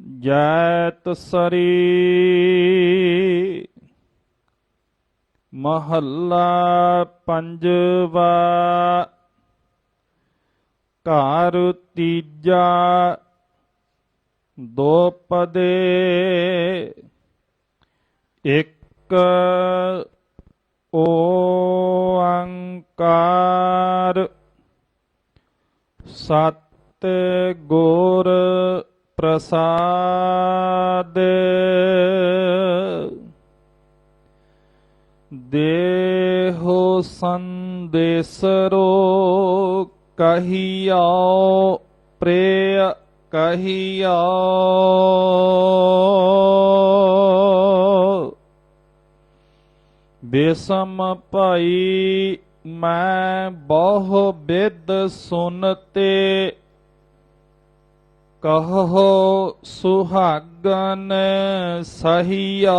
ਜੈਤ ਸਰੀ ਮਹੱਲਾ ਪੰਜਵਾ ਘਰ ਤੀਜਾ ਦੋ ਪਦੇ ਇੱਕ ਓੰਕਾਰ ਸਤ ਗੁਰ ਪ੍ਰਸਾਦ ਦੇਹੋ ਸੰਦੇਸਰੋ ਕਹੀਓ ਪ੍ਰੇਯ ਕਹੀਓ ਬੇਸਮ ਭਾਈ ਮੈਂ ਬਹੁ ਬਿਦ ਸੁਨਤੇ ਕਹੋ ਸੁਹਾਗਨ ਸਹੀਓ।